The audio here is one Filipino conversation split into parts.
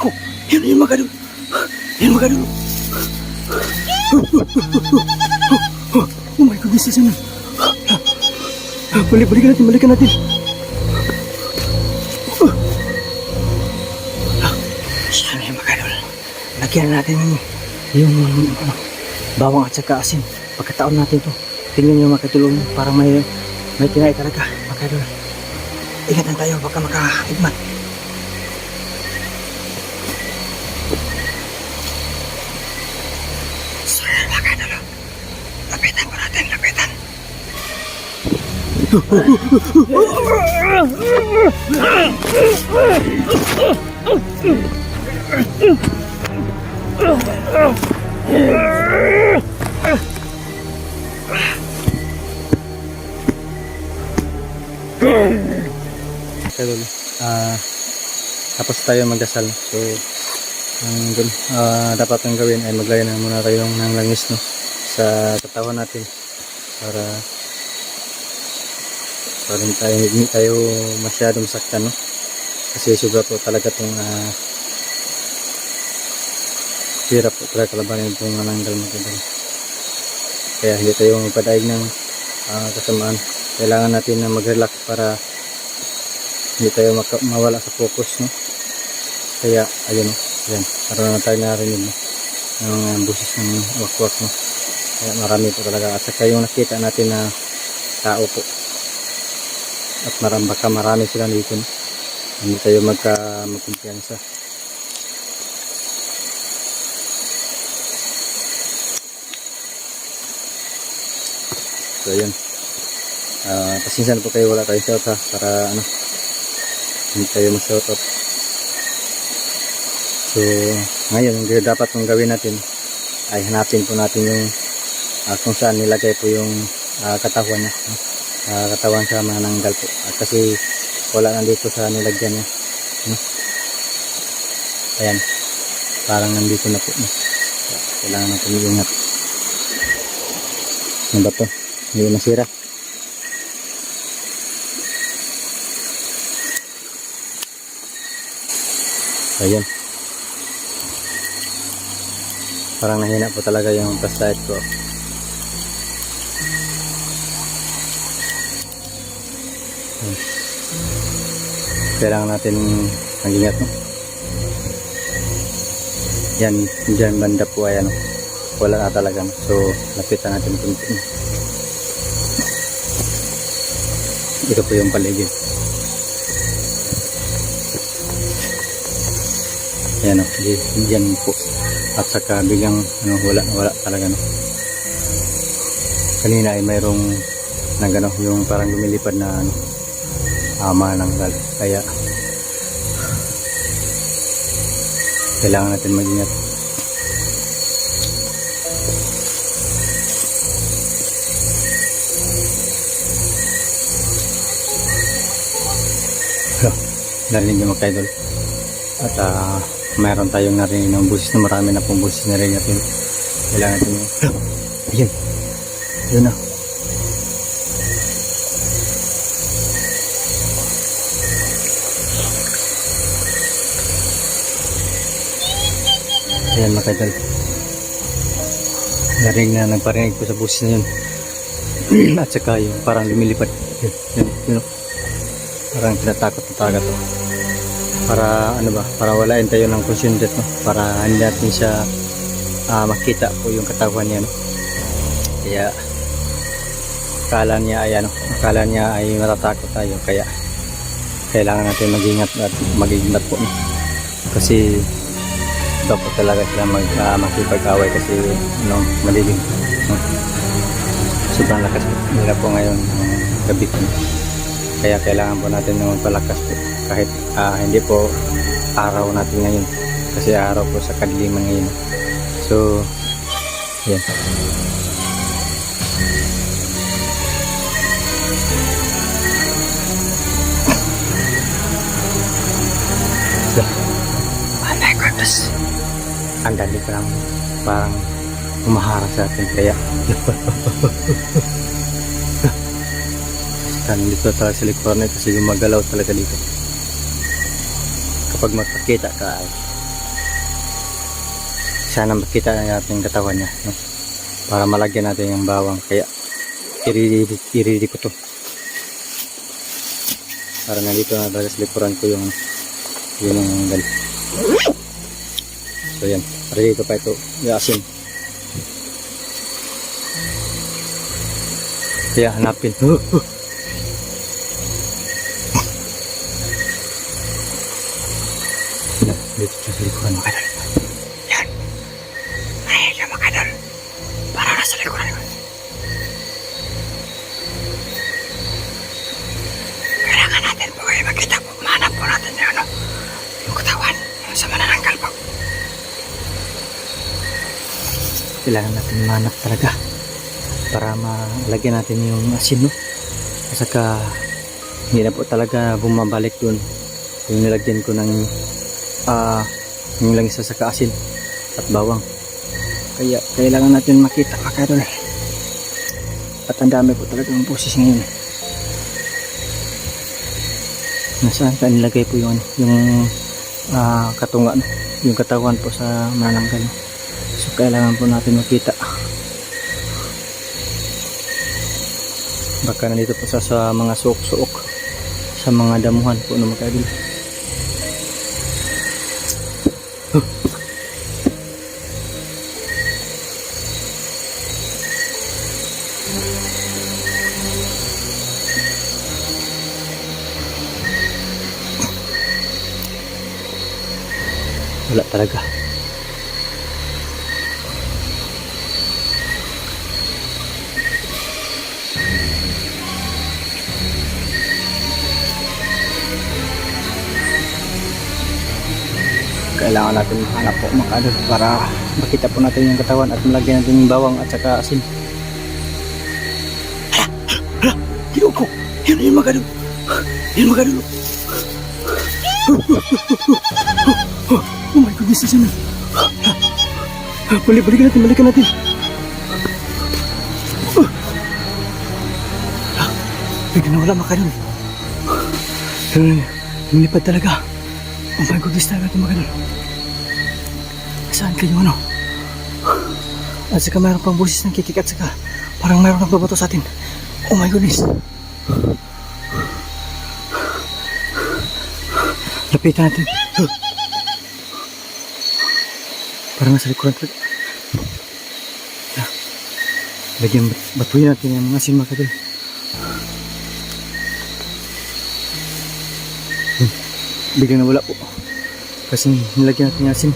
ko. Yan, yan mga idol. Yan mga idol. Oh my goodness, isa na. Balik, balikan natin, balikan natin. Sana yung idol. Lagyan natin yung ano, bawang at saka asin. Pagkataon natin to. Tingnan nyo mga katulong. Parang may may tinay talaga. Idol. Ingatan tayo baka makahigmat. So, mga idol. Lapitan po natin, lapitan. Idol. Ah, tapos tayo magdasal. So, ang ah, dapat ang gawin ay maglagay na muna tayo ng langis no, sa katawan natin para para hindi tayo, hindi tayo masyadong saktan no? kasi sobra po talaga itong uh, hirap po talaga kalabanin itong mananggal mo kaya hindi tayo magpadaig ng ah, kasamaan. Kailangan natin na mag-relax para hindi tayo mawala sa focus no? Kaya ayun no? Yan para na tayo narinig no? Ng uh, busis ng wakwak no? Kaya marami po talaga. At saka yung nakita natin na tao po at marami baka marami sila dito no? hindi tayo magka magkumpiyansa so ayun Ah, pasensya na po kayo wala tayong shout ha para ano hindi tayo mag-shout out so ngayon ang dapat kong gawin natin ay hanapin po natin yung ah, kung saan nilagay po yung ah, katawan niya? Ah, katawan sa mananggal po At kasi wala nandito sa nilagyan niya no? ayan parang nandito na po? Kaya kailangan natin iingat ano ba to hindi nasira Ayan. Parang nahina po talaga yung flashlight ko. Kailangan natin mag-ingat no? Yan, dyan banda po ay ano, wala na talaga. no? So, lapitan natin kunti. no? Ito po yung paligid. Ayan o, di- dyan po. At saka biglang ano, wala, wala talaga no. Kanina ay mayroong nag ano, yung parang lumilipad na ano, ama ng gal. Kaya kailangan natin mag-ingat. Narinig niyo mga idol. At ah, mayroon tayong narinig ng busis na marami na pong busis na rin natin. Kailangan natin yung... Ayun! Yun na. Ayan mga kaidol. Narinig na nagparinig po sa busis na yun. At saka yung parang lumilipad. Yun, yun, yun. Parang tinatakot na talaga to para ano ba para walain tayo ng concentrate no para hindi natin siya ah, makita po yung katawan niya no kaya akala niya ay ano akala niya ay matatakot tayo kaya kailangan natin mag-ingat at mag-ingat po no? kasi dapat talaga sila mag ah, makipag-away kasi ano malilim no? sobrang lakas nila po ngayon ng gabi po no? kaya kailangan po natin na magpalakas po kahit ah, hindi po araw natin ngayon kasi araw po sa kadiliman ngayon so yan so, ang dali ko lang parang umaharap sa atin. Kaya kan dito talaga sa likuran na kasi gumagalaw talaga dito. Kapag magpakita ka ay sana makita natin yung katawan niya no? para malagyan natin yung bawang. Kaya iridi, ko to. Para nandito na talaga sa likuran ko yung yun yung gal so yan. Para dito pa ito yung asin. Kaya hanapin kailangan natin manap talaga para malagyan natin yung asin no at saka hindi na po talaga bumabalik dun yung nilagyan ko ng ah yung langis sa saka asin at bawang Kaya kailangan natin makita mga idol. At ang dami po talaga ng boses ngayon. nasaan ka nilagay po ano, yung ah, katunga yung katawan po sa mananggal? So kailangan po natin makita. Baka nandito po sa, sa mga suok-suok. Sa mga damuhan po no mga idol wala talaga Kailangan natin mahanap po mga idol para makita po natin yung katawan at malagyan natin yung bawang at saka asin. Hala! Hala! Ko! Yun yung mga idol! Yun mga idol! Oh my goodness, isa na. Balik, balikan natin, balikan natin. Bigla na wala mga idol. Lumilipad talaga. Talaga ito mga idol. Saan kayo ano? At saka mayroon pang boses ng kikik at saka parang mayroon nagbabato sa atin. Oh my goodness. Lapitan natin. Parang nasa likuran talaga. Ah. Lagyan, batuin natin yung mga kadol. Hmm. Biglang nawala po. Kasi nilagyan natin asin.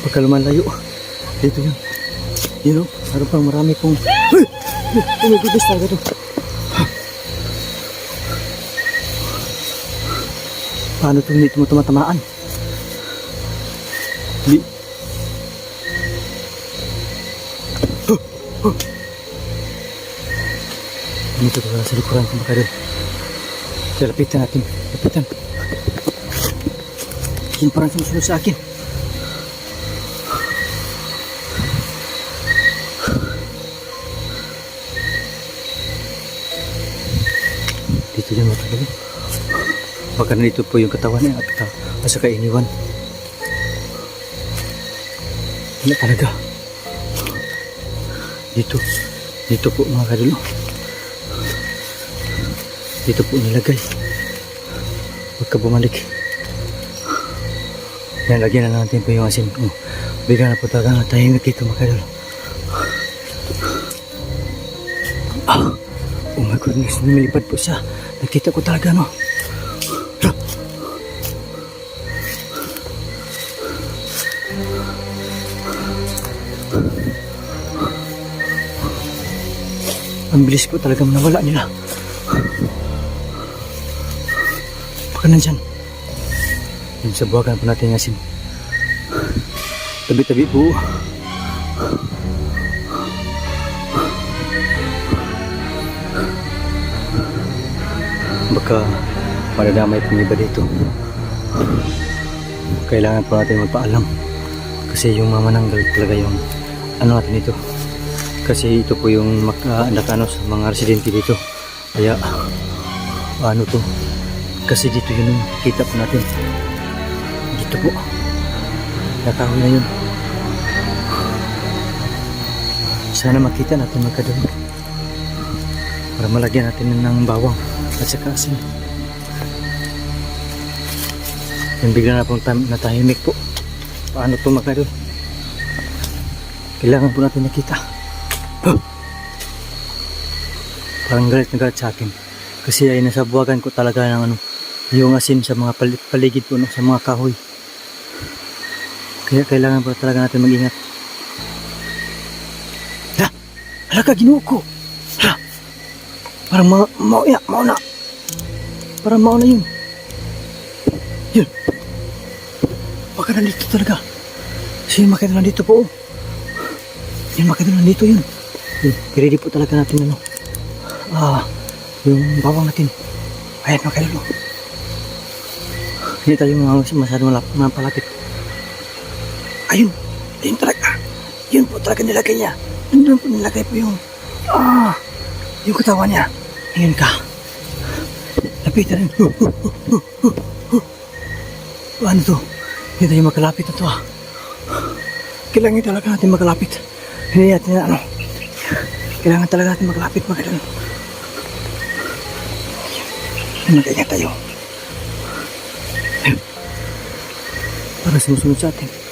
Pagka lumalayo. Dito yun. Yun o. Meron pang marami pong... Uy! Oh my goodness talaga to. Paano ito hindi mo tumatamaan? Hindi. Dito talaga sa likuran ko baka doon. Kaya. Lapitan. Yan parang sumusunod sa akin. Dito yan matagal. Baka nandito po yung katawan niya at uh, at saka iniwan. Wala talaga. Dito. Dito po mga kadulo. Dito po nilagay. Huwag ka bumalik. Yan, lagyan na natin po yung asin. Oh, bigla na po talaga na tahimik dito mga kadulo. Ah, oh my goodness, lumilipad po siya. Nakita ko talaga, no? Ang bilis po talaga nawala nila. Baka nandyan. Yung sa buwagan po natin yung asin. Tabi-tabi po. Baka madadamay po iba dito. Kailangan po natin magpaalam. Kasi yung mamananggal talaga yung ano natin ito. Kasi ito po yung makaanak ano sa mga residente dito. Kaya ano to? Kasi dito yun kita po natin. Dito po. Nakahoy na yun. Sana makita natin magkadul. Para malagyan natin ng bawang at saka asin. Yung bigla na pong natahimik po. Paano ito makadul? Kailangan po natin nakita. Huh! Parang galit na galit sa akin. Kasi ay nasa buwagan ko talaga ng ano, yung asin sa mga pali- paligid po, no, sa mga kahoy. Kaya kailangan po talaga natin mag-ingat. Ha! Hala ka, ginuo ko! Hala! Parang ma mau ya, mau na. Parang mau na yun. Yun. Baka nandito talaga. Yung makita nandito po. oh. Yung makita nandito yun. Yun. I-ready po talaga natin ano. Ah, yung bawang natin. Ayan, makita mo. Hindi tayo masyadong malap- mapalapit. Ayun, ayun talaga. Yun po talaga nilagay niya. Nandun po nilagay po yung, ah, yung katawan niya. Ayun ka. Lapitan rin. ano to? Hindi tayo makalapit na to ah. Kailangan talaga natin makalapit. Hindi natin ano. Kailangan talaga natin makalapit magalan. Mag-ingat tayo. Para sumusunod sa atin.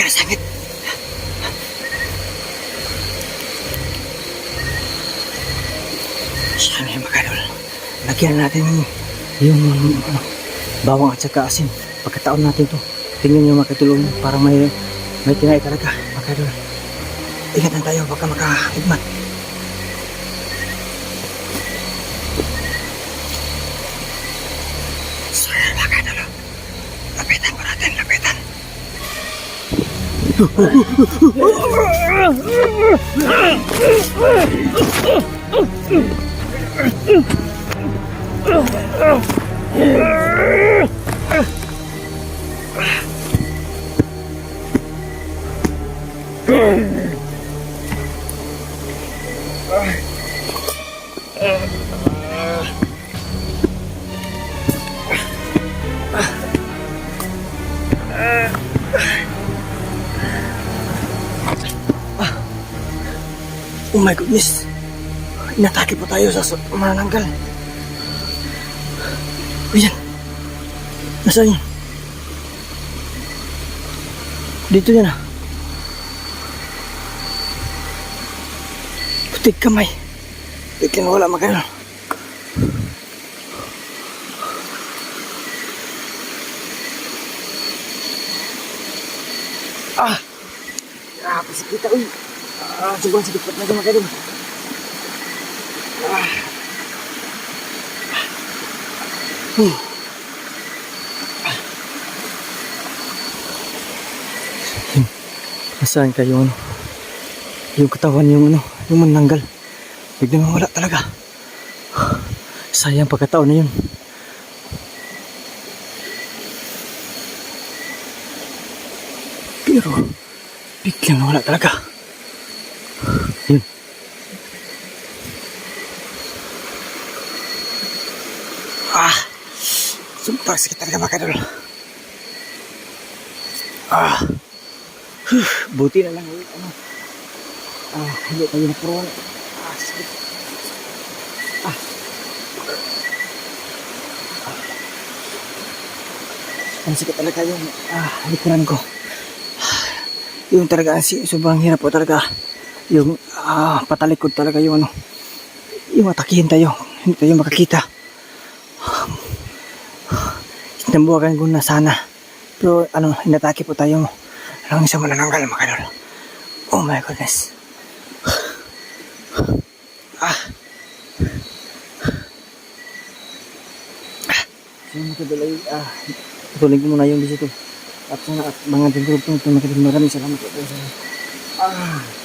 Ayan ka na sangit. Sana yung mga idol. Lagyan natin yung ano, bawang at saka asin. Pagkataon natin to. Tingnan nyo mga katulong. Parang may may tinay talaga mga idol. Ingatan tayo baka makaigmat. So, yan, mga idol. Lapitan po natin, lapitan. Oh my goodness. Inatake po tayo sa manananggal. Ayan. Nasaan yun? Dito yan ah. Putik kamay. Ikin wala magano. Ah! Grabe sakit kita, uy. Ah, sobrang sakit pa talaga mga. Ah. Hmm. Nasaan kayo ano? Yung katawan yung ano, yung mananggal. Biglang nawala talaga. Sayang pagkataon na yun. Pero, biglang nawala talaga. Yun. Ah, sumpah sakit talaga mga idol. Ah, huh, buti na lang ulit, ano. Ah, hindi tayo napuruan. Ah, sakit. Ah. Ang sakit talaga yung ah, likuran ko. Ah, Yung talaga, sobrang hirap po talaga. Yung ah, patalikod talaga yung ano. Yung atakihin tayo. Hindi tayo makakita. Nambuwagan ko na sana. Pero ano, inatake po tayo. Lang isang manananggal mga kadol. Oh my goodness. Ah. So mga kadol ah, tutuloy ko muna yung bisito. At at mga dingdurog po ito mga. Maraming salamat po. Ah.